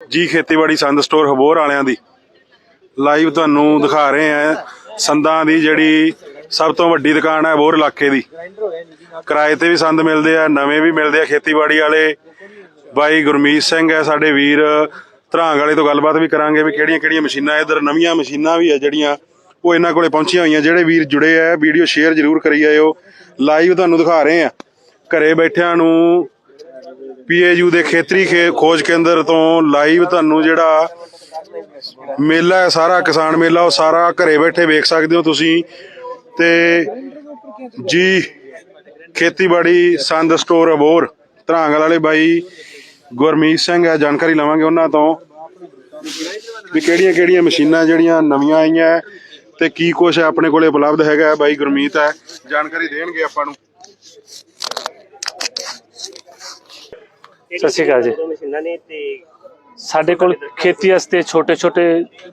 ਜੀ ਖੇਤੀਬਾੜੀ ਸੰਦ ਸਟੋਰ ਹਬੋਰ ਵਾਲਿਆਂ ਦੀ ਲਾਈਵ ਤੁਹਾਨੂੰ ਦਿਖਾ ਰਹੇ ਆ ਸੰਦਾਂ ਦੀ ਜਿਹੜੀ ਸਭ ਤੋਂ ਵੱਡੀ ਦੁਕਾਨ ਹੈ ਹਬੋਰ ਇਲਾਕੇ ਦੀ। ਕਿਰਾਏ ਤੇ ਵੀ ਸੰਦ ਮਿਲਦੇ ਆ, ਨਵੇਂ ਵੀ ਮਿਲਦੇ ਆ ਖੇਤੀਬਾੜੀ ਵਾਲੇ। ਬਾਈ ਗੁਰਮੀਤ ਸਿੰਘ ਹੈ ਸਾਡੇ ਵੀਰ। ਧਰਾਂਗ ਵਾਲੇ ਤੋਂ ਗੱਲਬਾਤ ਵੀ ਕਰਾਂਗੇ ਵੀ ਕਿਹੜੀਆਂ ਕਿਹੜੀਆਂ ਮਸ਼ੀਨਾਂ, ਇਧਰ ਨਵੀਆਂ ਮਸ਼ੀਨਾਂ ਵੀ ਆ ਜਿਹੜੀਆਂ ਉਹ ਇਹਨਾਂ ਕੋਲੇ ਪਹੁੰਚੀਆਂ ਹੋਈਆਂ। ਜਿਹੜੇ ਵੀਰ ਜੁੜੇ ਆ, ਵੀਡੀਓ ਸ਼ੇਅਰ ਜ਼ਰੂਰ ਕਰੀ ਜਾਇਓ ਲਾਈਵ ਤੁਹਾਨੂੰ ਦਿਖਾ ਰਹੇ ਆ ਘਰੇ ਬੈਠਿਆਂ ਨੂੰ ਪੀਏਯੂ ਦੇ ਖੇਤਰੀ ਖੇ- ਖੋਜ ਕੇਂਦਰ ਤੋਂ ਲਾਈਵ ਤੁਹਾਨੂੰ ਜਿਹੜਾ ਮੇਲਾ ਹੈ, ਸਾਰਾ ਕਿਸਾਨ ਮੇਲਾ, ਉਹ ਸਾਰਾ ਘਰੇ ਬੈਠੇ ਵੇਖ ਸਕਦੇ ਹੋ ਤੁਸੀਂ। ਤੇ ਜੀ, ਖੇਤੀਬਾੜੀ ਸੰਦ ਸਟੋਰ ਅਬੋਰ ਧਰਾਂਗਲ ਵਾਲੇ ਬਾਈ ਗੁਰਮੀਤ ਸਿੰਘ ਹੈ, ਜਾਣਕਾਰੀ ਲਵਾਂਗੇ ਉਹਨਾਂ ਤੋਂ ਵੀ ਕਿਹੜੀਆਂ ਕਿਹੜੀਆਂ ਮਸ਼ੀਨਾਂ ਜਿਹੜੀਆਂ ਨਵੀਆਂ ਆਈਆਂ ਹੈ ਤੇ ਕੀ ਕੁਛ ਆਪਣੇ ਕੋਲੇ ਉਪਲਬਧ ਹੈਗਾ ਬਾਈ ਗੁਰਮੀਤ ਹੈ। ਜਾਣਕਾਰੀ ਦੇਣਗੇ ਆਪਾਂ ਨੂੰ। ਸਤਿ ਸ਼੍ਰੀ ਅਕਾਲ ਜੀ। ਮਸ਼ੀਨਾਂ ਨੇ ਤੇ ਸਾਡੇ ਕੋਲ ਖੇਤੀ ਵਾਸਤੇ ਛੋਟੇ-ਛੋਟੇ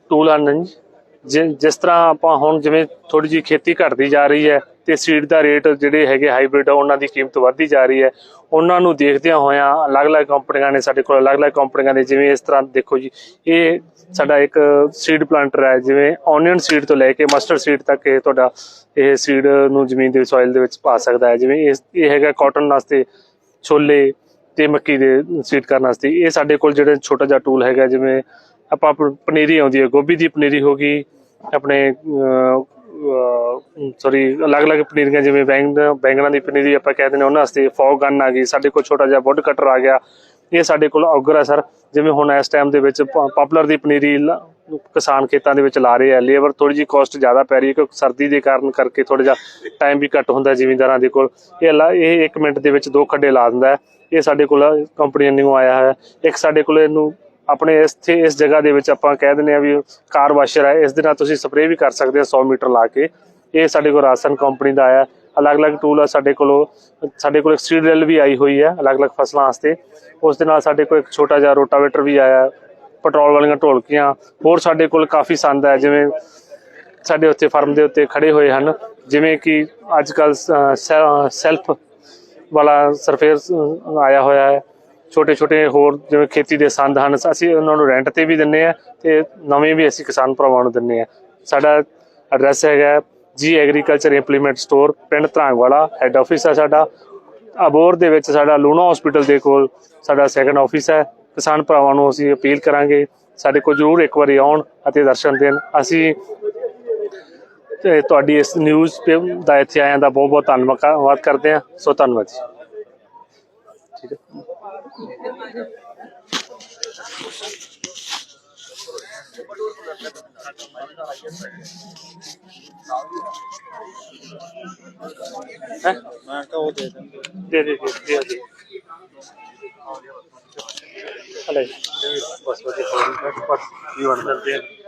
ਟੂਲ ਹਨ ਜਿਸ ਤਰ੍ਹਾਂ ਆਪਾਂ ਹੁਣ ਜਿਵੇਂ ਥੋੜੀ ਜੀ ਖੇਤੀ ਘਟਦੀ ਜਾ ਰਹੀ ਹੈ ਤੇ ਸੀਡ ਦਾ ਰੇਟ ਜਿਹੜੇ ਹੈਗੇ ਹਾਈਬ੍ਰਿਡ ਉਹਨਾਂ ਦੀ ਕੀਮਤ ਵਧਦੀ ਜਾ ਰਹੀ ਹੈ। ਉਹਨਾਂ ਨੂੰ ਦੇਖਦਿਆਂ ਹੋਇਆਂ ਅਲੱਗ-ਅਲੱਗ ਕੰਪਨੀਆਂ ਨੇ ਸਾਡੇ ਕੋਲ ਅਲੱਗ-ਅਲੱਗ ਕੰਪਨੀਆਂ ਦੇ ਜਿਵੇਂ ਇਸ ਤਰ੍ਹਾਂ ਦੇਖੋ ਜੀ ਇਹ ਸਾਡਾ ਇੱਕ ਸੀਡ ਪਲਾਂਟਰ ਹੈ ਜਿਵੇਂ ਓਨੀਅਨ ਸੀਡ ਤੋਂ ਲੈ ਕੇ ਮਸਟਰਡ ਸੀਡ ਤੱਕ ਇਹ ਤੁਹਾਡਾ ਇਹ ਸੀਡ ਨੂੰ ਜ਼ਮੀਨ ਦੇ ਸੋਇਲ ਦੇ ਵਿੱਚ ਪਾ ਸਕਦਾ ਹੈ। ਜਿਵੇਂ ਇਸ ਇਹ ਹੈਗਾ ਕਾਟਨ ਵਾਸਤੇ ਛੋਲੇ ਤੇ ਮੱਕੀ ਦੇ ਸੀਡ ਕਰਨ ਵਾਸਤੇ। ਇਹ ਸਾਡੇ ਕੋਲ ਜਿਹੜੇ ਛੋਟਾ ਜਿਹਾ ਟੂਲ ਹੈਗਾ, ਜਿਵੇਂ ਆਪਾਂ ਪ- ਪਨੀਰੀ ਆਉਂਦੀ ਹੈ, ਗੋਭੀ ਦੀ ਪਨੀਰੀ ਹੋ ਗਈ, ਆਪਣੇ ਸੌਰੀ ਅਲੱਗ-ਅਲੱਗ ਪਨੀਰੀਆਂ ਜਿਵੇਂ ਬੈਂਗਣ ਬੈਂਗਣਾਂ ਦੀ ਪਨੀਰੀ ਆਪਾਂ ਕਹਿੰਦੇ ਨੇ ਉਹਨਾਂ ਵਾਸਤੇ ਫੌਗ ਗਨ ਆ ਗਈ, ਸਾਡੇ ਕੋਲ ਛੋਟਾ ਜਿਹਾ ਵੁੱਡ ਕਟਰ ਆ ਗਿਆ। ਇਹ ਸਾਡੇ ਕੋਲ ਔਗਰ ਹੈ ਸਰ, ਜਿਵੇਂ ਹੁਣ ਇਸ ਟਾਈਮ ਦੇ ਵਿੱਚ ਪਪੂਲਰ ਦੀ ਪਨੀਰੀ ਲ- ਕਿਸਾਨ ਖੇਤਾਂ ਦੇ ਵਿੱਚ ਲਾ ਰਹੇ ਆ। ਲੇਬਰ ਥੋੜੀ ਜੀ ਕਾਸਟ ਜ਼ਿਆਦਾ ਪੈ ਰਹੀ ਹੈ, ਕਿਉਂਕਿ ਸਰਦੀ ਦੇ ਕਾਰਨ ਕਰਕੇ ਥੋੜਾ ਜਿਹਾ ਟਾਈਮ ਵੀ ਘੱਟ ਹੁੰਦਾ ਜ਼ਿਮੀਂਦਾਰਾਂ ਦੇ ਕੋਲ। ਇਹ ਲਾ- ਇਹ 1 ਮਿੰਟ ਦੇ ਵਿੱਚ ਦੋ ਖੱਡੇ ਲਾ ਦਿੰਦਾ ਹੈ। ਇਹ ਸਾਡੇ ਕੋਲ ਕੰਪਨੀ ਨਿਊ ਆਇਆ ਹੈ ਇੱਕ ਸਾਡੇ ਕੋਲ ਇਹਨੂੰ ਆਪਣੇ ਇੱਥੇ, ਇਸ ਜਗ੍ਹਾ ਦੇ ਵਿੱਚ ਆਪਾਂ ਕਹਿ ਦਿੰਦੇ ਆ ਵੀ ਕਾਰ ਵਾਸ਼ਰ ਹੈ ਇਸ ਦੇ ਨਾਲ ਤੁਸੀਂ ਸਪਰੇਅ ਵੀ ਕਰ ਸਕਦੇ ਹੋ 100 ਮੀਟਰ ਲਾ ਕੇ। ਇਹ ਸਾਡੇ ਕੋਲ ਰਾਸਨ ਕੰਪਨੀ ਦਾ ਆਇਆ। ਅਲੱਗ-ਅਲੱਗ ਟੂਲ ਆ ਸਾਡੇ ਕੋਲ ਸਾਡੇ ਕੋਲ ਇੱਕ ਸੀਡ ਡਰਿਲ ਵੀ ਆਈ ਹੋਈ ਹੈ ਅਲੱਗ-ਅਲੱਗ ਫਸਲਾਂ ਵਾਸਤੇ। ਉਸ ਦੇ ਨਾਲ ਸਾਡੇ ਕੋਲ ਇੱਕ ਛੋਟਾ ਜਿਹਾ ਰੋਟਾਵੇਟਰ ਵੀ ਆਇਆ। ਪੈਟਰੋਲ ਵਾਲੀਆਂ ਢੋਲਕੀਆਂ। ਹੋਰ ਸਾਡੇ ਕੋਲ ਕਾਫੀ ਸੰਦ ਹੈ ਜਿਵੇਂ ਸਾਡੇ ਉੱਤੇ ਫਾਰਮ ਦੇ ਉੱਤੇ ਖੜੇ ਹੋਏ ਹਨ। ਜਿਵੇਂ ਕਿ ਅੱਜ ਕੱਲ ਸੈਲਫ ਵਾਲਾ ਸਰਫੇਸ ਆਇਆ ਹੋਇਆ ਹੈ। ਛੋਟੇ ਛੋਟੇ ਹੋਰ ਜਿਵੇਂ ਖੇਤੀ ਦੇ ਸੰਦ ਹਨ, ਅਸੀਂ ਉਹਨਾਂ ਨੂੰ ਰੈਂਟ ਤੇ ਵੀ ਦਿੰਨੇ ਆ ਤੇ ਨਵੇਂ ਵੀ ਅਸੀਂ ਕਿਸਾਨ ਭਰਾਵਾਂ ਨੂੰ ਦਿੰਨੇ ਆ। ਸਾਡਾ ਐਡਰੈਸ ਹੈਗਾ ਜੀ ਐਗਰੀਕਲਚਰ ਇੰਪਲੀਮੈਂਟ ਸਟੋਰ ਪਿੰਡ ਧਰਾਂਗਵਾਲਾ ਹੈੱਡ ਆਫਿਸ ਹੈ ਸਾਡਾ। ਅਬੋਰ ਦੇ ਵਿੱਚ ਸਾਡਾ ਲੂਣਾ ਹਸਪੀਟਲ ਦੇ ਕੋਲ ਸਾਡਾ ਸੈਕੰਡ ਆਫਿਸ ਹੈ। ਕਿਸਾਨ ਭਰਾਵਾਂ ਨੂੰ ਅਸੀਂ ਅਪੀਲ ਕਰਾਂਗੇ, ਸਾਡੇ ਕੋਲ ਜਰੂਰ ਇੱਕ ਵਾਰੀ ਆਉਣ ਅਤੇ ਦਰਸ਼ਨ ਦੇਣ। ਅਸੀਂ ਤੇ ਤੁਹਾਡੀ ਇਸ ਨਿਊਜ਼ ਦਾ ਇੱਥੇ ਆਇਆਂ ਦਾ ਬਹੁਤ ਬਹੁਤ ਧੰਨਵਾਦ ਕਰਦੇ ਹਾਂ ਸੋ ਧੰਨਵਾਦ ਜੀ। ਠੀਕ ਹੈ। ਹੈ? ਮੈਂ ਕਿਹਾ ਉਹ ਦੇ ਦੇ ਦੇ ਦੇ ਦੇ ਹਲੇ। ਬਸ ਬਸ ਬਸ। ਕੀ ਵੜ ਕਰਦੇ